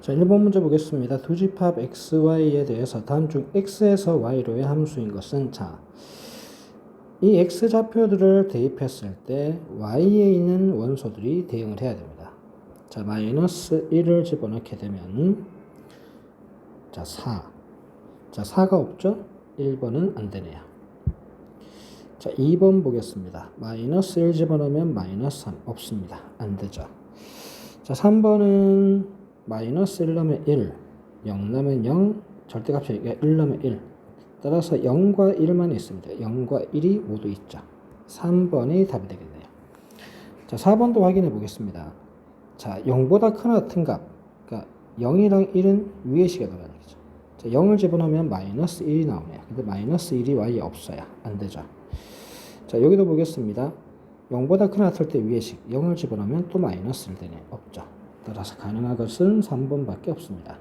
자, 1번 문제 보겠습니다. 두 집합 xy에 대해서 다음 중 x에서 y로의 함수인 것은 자, 이 x 좌표들을 대입했을 때 y에 있는 원소들이 대응을 해야 됩니다. 자, 마이너스 1을 집어넣게 되면 자, 4. 자, 4가 없죠? 1번은 안 되네요. 자, 2번 보겠습니다. 마이너스 1 집어넣으면 마이너스 3 없습니다. 안 되죠. 자, 3번은 마이너스 1 넣으면 1, 0 넣으면 0, 절대값이 1 넣으면 1. 따라서 0과 1만 있습니다. 0과 1이 모두 있죠. 3번이 답이 되겠네요. 자, 4번도 확인해 보겠습니다. 자, 0보다 크나 같은 값. 그러니까 0이랑 1은 위의 식에 들어가는 거죠. 자, 0을 집어넣으면 마이너스 1이 나오네요. 근데 마이너스 1이 y에 없어요. 안 되죠. 자, 여기도 보겠습니다. 0보다 크나 같을 때 위의 식 0을 집어넣으면 또 마이너스를 되네. 없죠. 따라서 가능한 것은 3번밖에 없습니다.